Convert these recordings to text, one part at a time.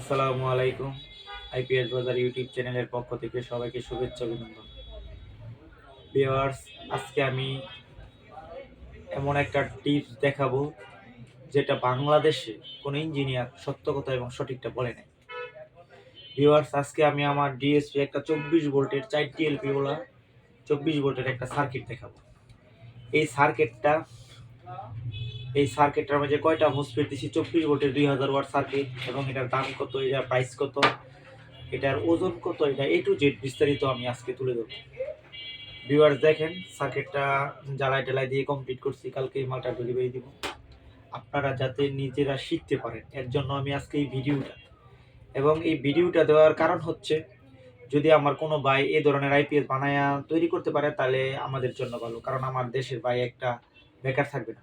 আসসালামু আলাইকুম, আইপিএস বাজার ইউটিউব চ্যানেলের পক্ষ থেকে সবাইকে শুভেচ্ছা অভিনন্দন। ভিউয়ার্স, আজকে আমি এমন একটা টিপস দেখাবো যেটা বাংলাদেশে কোনো ইঞ্জিনিয়ার সত্য কথা এবং সঠিকটা বলে নাই। ভিউয়ার্স, আজকে আমি আমার ডিএসপি একটা চব্বিশ ভোল্টের চার টিএলপি ওলা চব্বিশ ভোল্টের একটা সার্কিট দেখাবো। এই সার্কিটটা এই সার্কিটটার মধ্যে কয়টা মুসফিট দিছি? চব্বিশ ভোল্টের দুই হাজার ওয়াট সার্কিট এবং এটার দাম কত? এটার প্রাইস কত? এটার ওজন কত? এটা এ টু জেড বিস্তারিত আমি আজকে তুলে ধরবো। ভিউয়ার্স দেখেন সার্কিটটা জ্বালাই টেলাই দিয়ে কমপ্লিট করছি, কালকে মালটা ডেলিভারি দিব। আপনারা যাতে নিজেরা শিখতে পারেন, এর জন্য আমি আজকে এই ভিডিওটা এবং এই ভিডিওটা দেওয়ার কারণ হচ্ছে, যদি আমার কোনো ভাই এই ধরনের আইপিএস বানায়া তৈরি করতে পারে, তাহলে আমাদের জন্য ভালো। কারণ আমার দেশের ভাই একটা বেকার থাকবে না।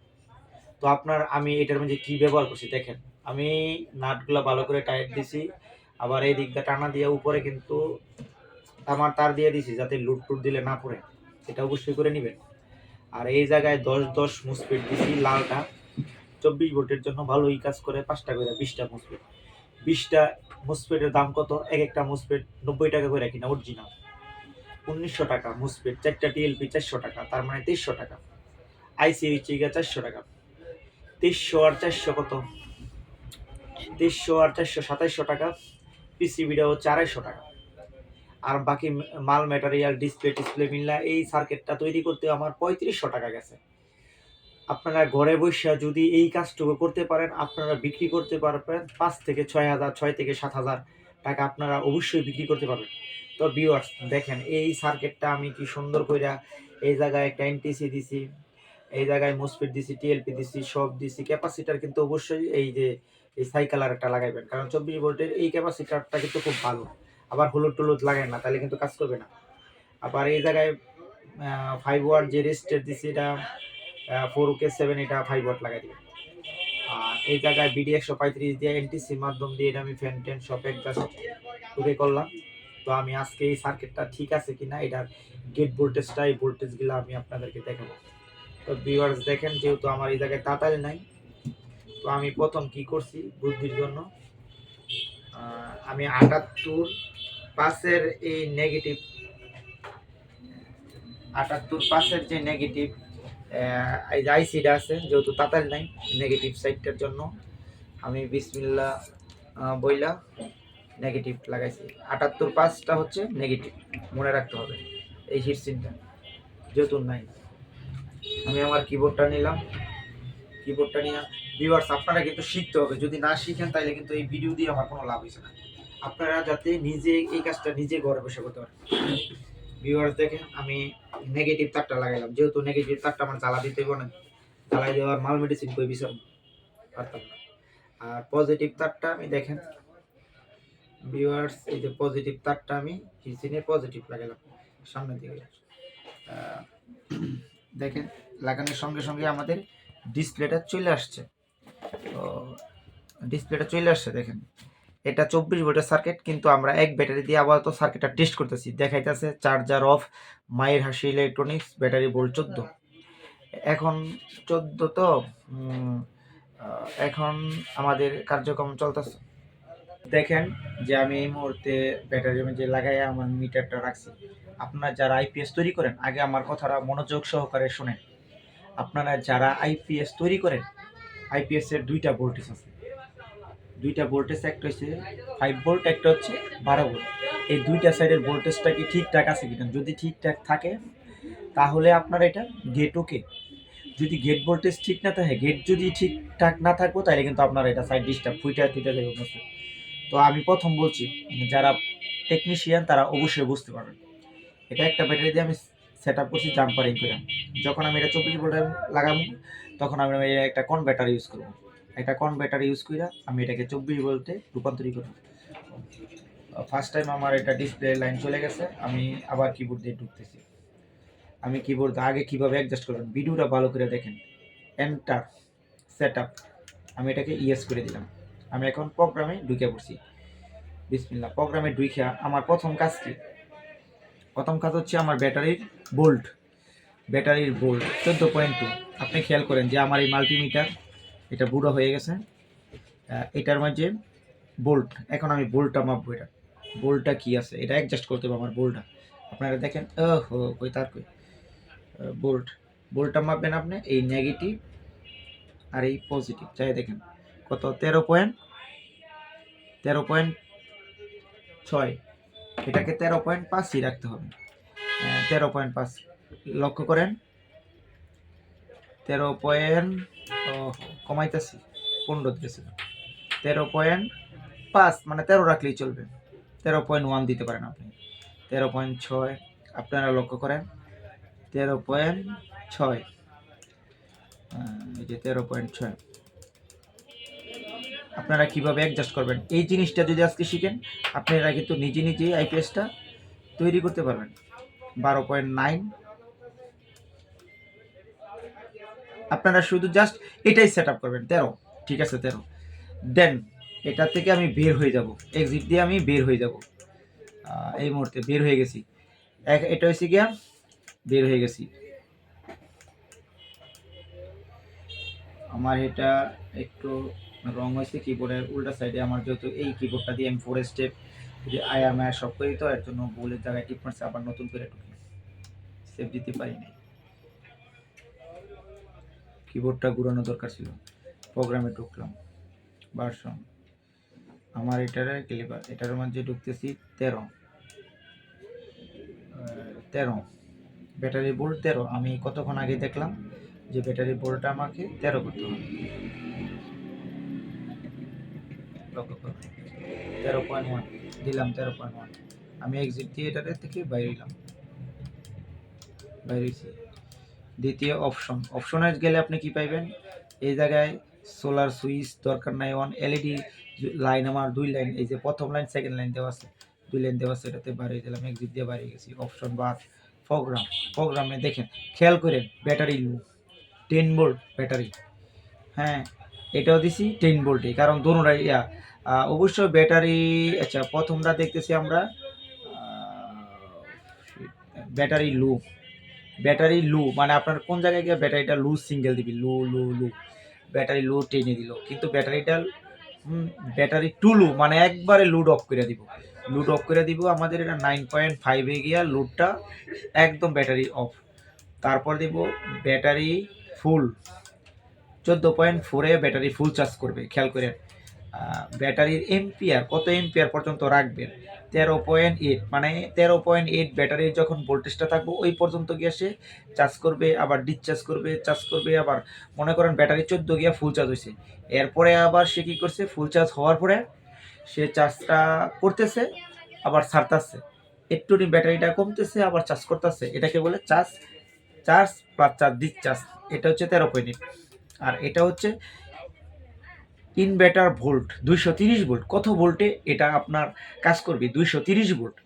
তো আপনার আমি এটার মধ্যে কি ব্যবহার করছি দেখেন, আমি নাটগুলো ভালো করে টাইট দিছি, আবার এই দিকটা টানা দিয়ে উপরে কিন্তু আমার তার দিয়ে দিছি যাতে লুট টুট দিলে না পড়ে, এটা অবশ্যই করে নেবেন। আর এই জায়গায় দশ দশ মুসপিট দিছি লালটা, চব্বিশ ভোল্টের জন্য ভালোই কাজ করে, পাঁচটা করে, বিশটা মুসপিট বিশটা মুসপেটের দাম কত? এক একটা মুসপেট নব্বই টাকা করে কিনা অরিজিনাল উনিশশো টাকা মুসপেট চারটা টিএলপি চারশো টাকা, তার মানে তেইশশো টাকা। আইসি হচ্ছে গিয়ে চারশো টাকা। তেইশশো আর চারশো কত? তেইশশো আর চারশো, সাতাইশশো টাকা। পিসিবিটা হচ্ছে আড়াইশো টাকা। আর বাকি মাল ম্যাটেরিয়াল ডিসপ্লে টিসপ্লে মিললা, এই সার্কিটটা তৈরি করতে আমার পঁয়ত্রিশশো টাকা গেছে। আপনারা ঘরে বসে যদি এই কাজটুকু করতে পারেন, আপনারা বিক্রি করতে পারবেন পাঁচ থেকে ছয় হাজার, ছয় থেকে সাত হাজার টাকা আপনারা অবশ্যই বিক্রি করতে পারবেন। তো ভিউয়ার্স দেখেন, এই সার্কিটটা আমি কি সুন্দর কইরা এই জায়গায় একটা এনটিসি দিছি। এই জায়গায় মুসফিট দিছি টিএলপি দিছি সব দিছি ক্যাপাসিটার কিন্তু অবশ্যই এই যে, এই সাইকেলার একটা লাগাইবেন। কারণ চব্বিশ ভোল্টের এই ক্যাপাসিটারটা কিন্তু খুব ভালো। আবার হলুদ টলুদ লাগায় না, তাহলে কিন্তু কাজ করবে না। আবার এই জায়গায় ফাইভ ওয়াট যে রেজিস্টার দিছি এটা ফোর কে সেভেন এটা ফাইভ ওয়াট লাগাই দিবেন। আর এই জায়গায় বিডি একশো পঁয়ত্রিশ দিয়ে এনটিসির মাধ্যম দিয়ে এটা আমি ফ্যান টেন সব জাস্ট ওকে করলাম। তো আমি আজকে এই সার্কিটটা ঠিক আছে কিনা, এটার গেট ভোল্টেজটা এই ভোল্টেজগুলো আমি আপনাদেরকে দেখাবো। তো ভিউয়ার্স দেখেন, যেহেতু আমার এই জায়গায় তাতাল নাই, তো আমি প্রথম কি করছি বুদ্ধির জন্য? আমি আটাত্তর পাশের এই নেগেটিভ আটাত্তর পাশের যে নেগেটিভ এই যে আইসিটা আছে, যেহেতু তাতাল নাই নেগেটিভ সাইডটার জন্য আমি বিসমিল্লা বইলা নেগেটিভ লাগাইছি। আটাত্তর পাঁচটা হচ্ছে নেগেটিভ মনে রাখতে হবে, এই হিটসিনটা যেহেতু নাই। আমি আমার কিবোর্ডটা নিলাম। কিবোর্ডটা নিয়ে ভিউয়ার্স আপনারা কিন্তু শিখতে হবে। যদি না শিখেন তাহলে কিন্তু এই ভিডিও দিয়ে আমার কোনো লাভ হয়েছে না। আপনারা যাতে নিজে এই কাজটা নিজে ঘরে বসে করতে পারেন। ভিউয়ার্স দেখেন, আমি নেগেটিভ তারটা লাগাইলাম। যেহেতু নেগেটিভ তারটা আমার জ্বালা দিতে হবে না। জ্বালাই দেওয়ার মাল মেডিসিন কই বিষয় পারতাম না। আর পজিটিভ তারটা আমি দেখেন ভিউয়ার্স এই যে পজিটিভ তারটা আমি হিসিনের পজিটিভ লাগালাম সামনের দিকে। দেখেন লাগানোর সঙ্গে সঙ্গে আমাদের ডিসপ্লেটা চলে আসছে। তো ডিসপ্লেটা চলে আসছে দেখেন। এটা চব্বিশ ভোল্টের সার্কিট কিন্তু আমরা এক ব্যাটারি দিয়ে আপাতত সার্কিটটা টেস্ট করতেছি। দেখাইতেছে চার্জার অফ মায়ের হাসি ইলেকট্রনিক্স ব্যাটারি ভোল্ট চোদ্দ। এখন চোদ্দ তো এখন আমাদের কার্যক্রম চলতেছে। দেখেন যে আমি এই মুহূর্তে ব্যাটারি যে লাগাই আমার মিটারটা রাখছি। আপনারা যারা আইপিএস তৈরি করেন, আগে আমার কথাটা মনোযোগ সহকারে শোনেন। আপনারা যারা আইপিএস তৈরি করেন আইপিএস এর দুইটা ভোল্টেজ আছে। দুইটা ভোল্টেজ একটা হচ্ছে ফাইভ ভোল্ট একটা হচ্ছে বারো ভোল্ট এই দুইটা সাইডের ভোল্টেজটা কি ঠিকঠাক আছে কিনা? যদি ঠিকঠাক থাকে, তাহলে আপনার এটা গেট ওকে যদি গেট ভোল্টেজ ঠিক না থাকে গেট যদি ঠিকঠাক না থাকব তাহলে কিন্তু আপনার এটা সাইড ডিস্টার্ব ফুইটা টুইটা যাবে বুঝতে তো আমি প্রথম বলছি যারা টেকনিশিয়ান তারা অবশ্যই বুঝতে পারবেন। এটা একটা ব্যাটারি দিয়ে আমি সেট আপ করছি জাম্পারিং করে। যখন আমি এটা চব্বিশ ভোল্টে লাগাবো, তখন আমি একটা কনভার্টার ইউজ করব। একটা কনভার্টার ইউজ করে আমি এটাকে চব্বিশ ভোল্টে রূপান্তরিত করব। ফার্স্ট টাইম আমার এটা ডিসপ্লে লাইন চলে গেছে, আমি আবার কিবোর্ড দিয়ে ঢুকতেছি। আমি কিবোর্ড আগে কীভাবে অ্যাডজাস্ট করবেন ভিডিওটা ভালো করে দেখেন। এন্টার সেট আপ আমি এটাকে ইয়েস করে দিলাম। আমি এখন প্রোগ্রামে ঢুকে পড়ছি। বিসমিল্লা প্রোগ্রামে ঢুকে আমার প্রথম কাজ কি? প্রথম কাজ হচ্ছে আমার ব্যাটারির বোল্ট ব্যাটারির বোল্ট, চোদ্দ পয়েন্ট টু আপনি খেয়াল করেন যে আমার এই মাল্টিমিটার, এটা বুড়ো হয়ে গেছে। এটার মাঝে বোল্ট, এখন আমি বোল্টটা মাপবো এটা। বোল্টটা কি আছে? এটা অ্যাডজাস্ট করতে হবে আমার বোল্টটা। আপনারা দেখেন হো কই তার কই? বোল্ট। বোল্টটা মাপবেন আপনি এই নেগেটিভ আর এই পজিটিভ চাই দেখেন, কত? তেরো পয়েন্ট তেরো পয়েন্ট ছয়। এটাকে তেরো পয়েন্ট পাঁচই রাখতে হবে। তেরো পয়েন্ট পাঁচ। লক্ষ্য করেন। তেরো পয়েন্ট কমাইতেছি, পনেরো গেছিল তেরো পয়েন্ট পাঁচ মানে তেরো রাখলেই চলবে। তেরো পয়েন্ট ওয়ান দিতে পারেন আপনি। তেরো পয়েন্ট ছয়, আপনারা লক্ষ্য করেন। তেরো পয়েন্ট ছয়। এই যে তেরো পয়েন্ট ছয়। আপনারা কীভাবে অ্যাডজাস্ট করবেন? এই জিনিসটা যদি আজকে শিখেন, আপনারা কিন্তু নিজে নিজেই আইপিএসটা তৈরি করতে পারবেন। বারো পয়েন্ট নাইন আপনারা শুধু জাস্ট এটাই সেট আপ করবেন। তেরো। ঠিক আছে, তেরো। দেন এটা থেকে আমি বের হয়ে যাব। এক্সিট দিয়ে আমি বের হয়ে যাব। এই মুহূর্তে বের হয়ে গেছি। এক- এটা হয়েছে গিয়া বের হয়ে গেছি। আমার এটা একটু রং হয়েছে কিবোর্ডের উল্টা সাইডে আমার যেহেতু এই কিবোর্ডটা দিয়ে আমি ফোর স্টেপ যদি আয়ার মায়ার সব করি তো, এর জন্য ভুলের জায়গায় টিপ মারছে আবার নতুন করে সেভ দিতে পারি নাই। কিবোর্ডটা ঘুরানো দরকার ছিল। প্রোগ্রামে ঢুকলাম। ভার্সন আমার এটারে ক্লিপার এটার মধ্যে ঢুকতেছি তেরো। তেরো। ব্যাটারি বোল্ট তেরো। আমি কতক্ষণ আগে দেখলাম যে ব্যাটারি বোল্টটা আমাকে তেরো করতে হবে। তেরো পয়েন্ট ওয়ান দিলাম তেরো পয়েন্ট ওয়ান আমি এক্সিট এটাতে থেকে বাইরে এলাম। বাইরে দ্বিতীয় অপশন অপশনে গেলে আপনি কি পাইবেন? এই জায়গায় সোলার সুইচ দরকার নাই অন এলইডি লাইন আমার দুই লাইন এই যে প্রথম লাইন সেকেন্ড লাইন দেওয়া আছে। দুই লাইন দেওয়া আছে, এটাতে বাড়িয়ে দিলাম এক্সিট দিয়ে বাড়িয়ে গেছি। অপশন বা প্রোগ্রাম প্রোগ্রামে দেখেন, খেয়াল করেন ব্যাটারি লু টেন ভোল্ট ব্যাটারি হ্যাঁ এটাও দিছি টেন ভোল্টে কারণ দোনোটাই ইয়া। অবশ্য ব্যাটারি আচ্ছা প্রথমটা দেখতেছি আমরা। ব্যাটারি লু। ব্যাটারি লু মানে আপনার কোন জায়গায় গিয়ে ব্যাটারিটা লু সিঙ্গেল দিবি? লু লু লু। ব্যাটারি লু টেনে দিল। কিন্তু ব্যাটারিটা ব্যাটারি টু লু মানে একবারে লুড অফ করে দিব। লুড অফ করে দিব, আমাদের এটা নাইন পয়েন্ট ফাইভে গিয়া লুডটা একদম ব্যাটারি অফ। তারপর দিব ব্যাটারি ফুল। চোদ্দ পয়েন্ট ফোরে ব্যাটারি ফুল চার্জ করবে। খেয়াল করেন ব্যাটারির এম্পিয়ার কত এম্পিয়ার পর্যন্ত রাখবেন? তেরো পয়েন্ট এইট মানে তেরো পয়েন্ট এইট ব্যাটারির যখন ভোল্টেজটা থাকবে, ওই পর্যন্ত গিয়ে সে চার্জ করবে, আবার ডিসচার্জ করবে চার্জ করবে, আবার মনে করেন ব্যাটারি চোদ্দ গিয়া ফুল চার্জ হয়েছে এরপরে আবার সে কী করছে? ফুল চার্জ হওয়ার পরে সে চার্জটা করতেছে, আবার ছাড়তেছে। একটু ব্যাটারিটা কমতেছে, আবার চার্জ করতেছে। এটাকে বলে charge charge plus charge discharge এটা হচ্ছে তেরো পয়েন্ট এইট আর এটা হচ্ছে ইনভার্টার ভোল্ট দুইশো তিরিশ ভোল্ট কত ভোল্টে এটা আপনার কাজ করবে? দুইশো তিরিশ ভোল্ট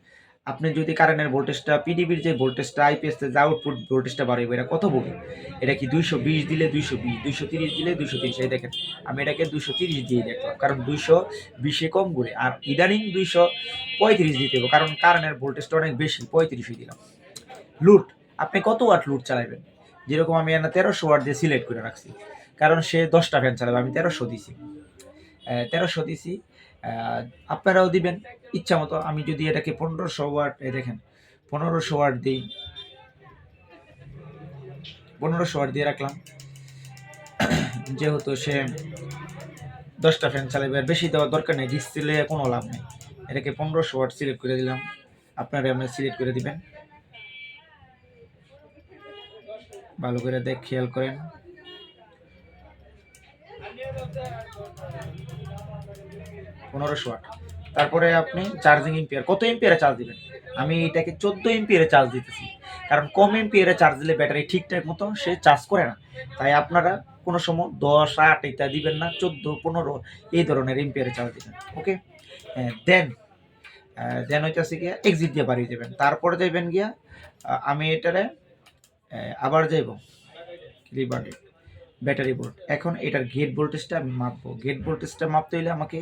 আপনি যদি কারেন্টের ভোল্টেজটা পিডিবির যে ভোল্টেজটা আইপিএস যে আউটপুট ভোল্টেজটা বাড়বে এটা কত ভোল্ট এটা কি দুইশো বিশ দিলে দুইশো বিশ, দুইশো তিরিশ দিলে দুইশো তিরিশ? এই দেখেন, আমি এটাকে দুইশো তিরিশ দিয়ে দেখলাম, কারণ দুইশো বিশে কম করে আর ইদানিং দুইশো পঁয়ত্রিশ দিতে হবে, কারণ কারেন্টের ভোল্টেজটা অনেক বেশি, পঁয়ত্রিশই দিলাম। লুট আপনি কত ওয়াট লুট চালাবেন যেরকম আমি এখানে তেরোশো ওয়াট দিয়ে সিলেক্ট করে রাখছি। কারণ সে দশটা ফ্যান চালাবে, আমি তেরোশো দিছি। তেরোশো দিছি আপনারাও দিবেন, ইচ্ছা মতো। আমি যদি এটাকে পনেরোশো ওয়াট, এই দেখেন, পনেরোশো ওয়াট দিই। পনেরোশো ওয়াট দিয়ে রাখলাম। যেহেতু সে দশটা ফ্যান চালাবে, আর বেশি দেওয়ার দরকার নেই ডিসপ্লে কোনো লাভ নেই। এটাকে পনেরোশো ওয়াট সিলেক্ট করে দিলাম। আপনারা আপনি সিলেক্ট করে দিবেন। ভালো করে দেখ, খেয়াল করেন। পনেরোশো ওয়াট তারপরে আপনি চার্জিং এম্পিয়ার কত এম্পিয়ারে চার্জ দিবেন? আমি এটাকে চোদ্দ এম্পিয়ারে চার্জ দিতেছি। কারণ কম এম্পিয়ারে চার্জ দিলে ব্যাটারি ঠিকঠাক মতো সে চার্জ করে না। তাই আপনারা কোনো সময় দশ, আট এটা দিবেন না, চোদ্দ, পনেরো এই ধরনের এম্পিয়ারে চার্জ দিবেন ওকে দেন দেন হইতেছে গিয়া এক্সিট দিয়ে বাড়িয়ে দেবেন। তারপরে যাইবেন গিয়া আমি এটারে আবার যাইব। রিবার্ডে ব্যাটারি ভোল্ট এখন এটার গেট ভোল্টেজটা আমি মাপবো। গেট ভোল্টেজটা মাপতে হলে আমাকে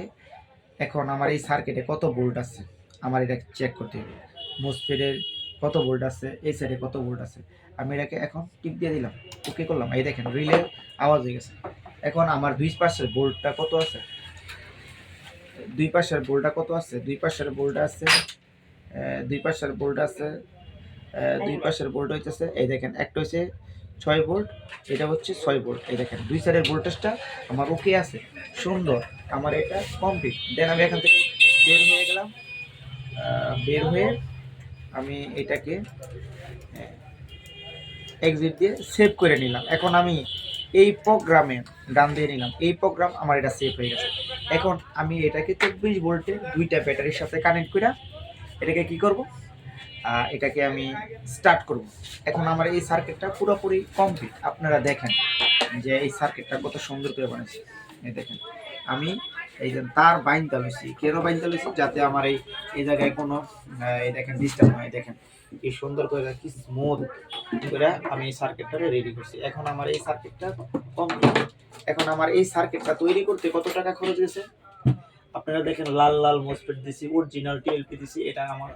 এখন আমার এই সার্কিটে কত ভোল্ট আছে? আমার এটা চেক করতে হবে। মোসফেডের কত ভোল্ট আছে? এই সাইডে কত ভোল্ট আছে? আমি এটাকে এখন টিপ দিয়ে দিলাম। ওকে করলাম। এই দেখেন রিলে আওয়াজ হয়ে গেছে। এখন আমার দুই পাশের ভোল্টটা কত আছে? দুই পাশের বোল্টটা কত আছে? দুই পাশের বোল্টটা আছে দুই পাশের বোল্ট আছে দুই পাশের বোল্ট হইতেছে, এই দেখেন, একটা হচ্ছে ছয় ভোল্ট এটা হচ্ছে ছয় ভোল্ট এই দেখেন, দুই সাইডের ভোল্টেজটা আমার ওকে আছে, সুন্দর। আমার এটা কমপ্লিট দেন আমি এখান থেকে বের হয়ে গেলাম বের হয়ে আমি এটাকে এক্সিট দিয়ে সেভ করে নিলাম। এখন আমি এই প্রোগ্রামে ডান দিয়ে নিলাম। এই প্রোগ্রাম আমার এটা সেভ হয়ে গেছে। এখন আমি এটাকে চব্বিশ ভোল্টে দুইটা ব্যাটারির সাথে কানেক্ট করে এটাকে কি করব? এটাকে আমি স্টার্ট করব। এখন আমার এই সার্কিটটা পুরোপুরি কমপ্লিট আপনারা দেখেন যে এই সার্কিটটা কত সুন্দর করে বানিয়েছি এই দেখেন, আমি এই যে তার বাইনতে লইছি। কেন বাইনতে লইছি? যাতে আমার এই এই জায়গায় কোনো এই দেখেন ডিস্টার্ব হয়। দেখেন কি সুন্দর করে কি স্মুথ করে আমি এই সার্কিটটা রেডি করছি। এখন আমার এই সার্কিটটা কমপ্লিট এখন আমার এই সার্কিটটা তৈরি করতে কত টাকা খরচ গেছে আপনারা দেখেন লাল লাল মোসপেট দিছি অরিজিনাল টিএলপি দিছি। এটা আমার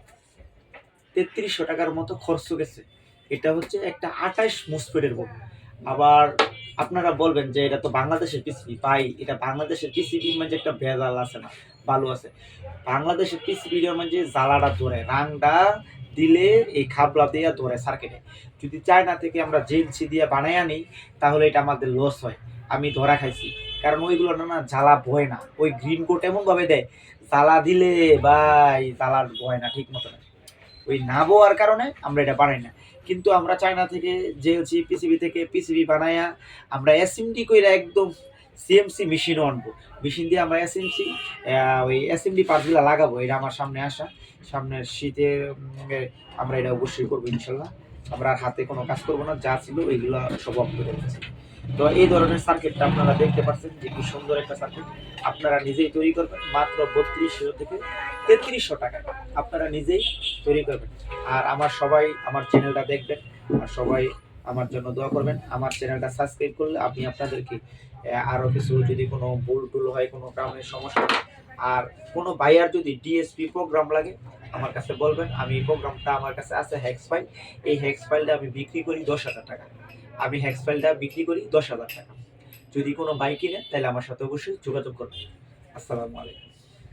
তেত্রিশশো টাকার মতো খরচ গেছে। এটা হচ্ছে একটা আঠাইশ মোসপেটের বোর্ড আবার আপনারা বলবেন যে এটা তো বাংলাদেশের পিসিবি ভাই, এটা বাংলাদেশের পিসিবি মানে একটা ভেজাল আছে না ভালো আছে। বাংলাদেশের পিসিবি মানে জ্বালাটা ধরে, রাংটা দিলে এই খাবলা দিয়ে ধরে সার্কিটে যদি চায়না থেকে আমরা জেন্সি দিয়ে বানাই আনি, তাহলে এটা আমাদের লস হয়। আমি ধরা খাইছি। কারণ ওইগুলো না না, জ্বালা বয় না। ওই গ্রিন কোট এমন ভাবে দেয়, জ্বালা দিলে ভাই জ্বালার বয় না, ঠিক মতো না ওই না বোয়ার কারণে আমরা এটা বানাই না। কিন্তু আমরা চায়না থেকে জেলসি পিসিবি থেকে পিসিবি বানাইয়া আমরা এসএমডি কইরা একদম সিএমসি মেশিনও আনব। মেশিন দিয়ে আমরা এসএমসি ওই এসএমডি পার্টগুলো লাগাবো। এটা আমার সামনে আসা। সামনের শীতে আমরা এটা অবশ্যই করব ইনশাল্লাহ। আমরা আর হাতে কোনো কাজ করব না। যা ছিল ওইগুলো সব অফ করে দিচ্ছি। তো এই ধরনের সার্কিটটা আপনারা দেখতে পাচ্ছেন যে কি সুন্দর একটা সার্কিট আপনারা নিজেই তৈরি করবেন মাত্র বত্রিশশো থেকে তেত্রিশশো টাকা। আপনারা নিজেই তৈরি করবেন। আর আমার সবাই আমার চ্যানেলটা দেখবেন আর সবাই আমার জন্য দোয়া করবেন। আমার চ্যানেলটা সাবস্ক্রাইব করলে আমি আপনাদেরকে আহ, আরও কিছু যদি কোনো ভুল টুল হয় কোনো কারণে সমস্যা আর কোনো বাইয়ার যদি ডিএসপি প্রোগ্রাম লাগে আমার কাছে বলবেন। আমি প্রোগ্রামটা আমার কাছে আছে হ্যাক্স ফাইল এই হ্যাক্স ফাইলটা আমি বিক্রি করি দশ হাজার টাকা। আমি হ্যাক্স ফাইলটা বিক্রি করি দশ হাজার টাকা। যদি কোনো বাইক কিনে, তাহলে আমার সাথে অবশ্যই যোগাযোগ করবেন। আসসালামু আলাইকুম।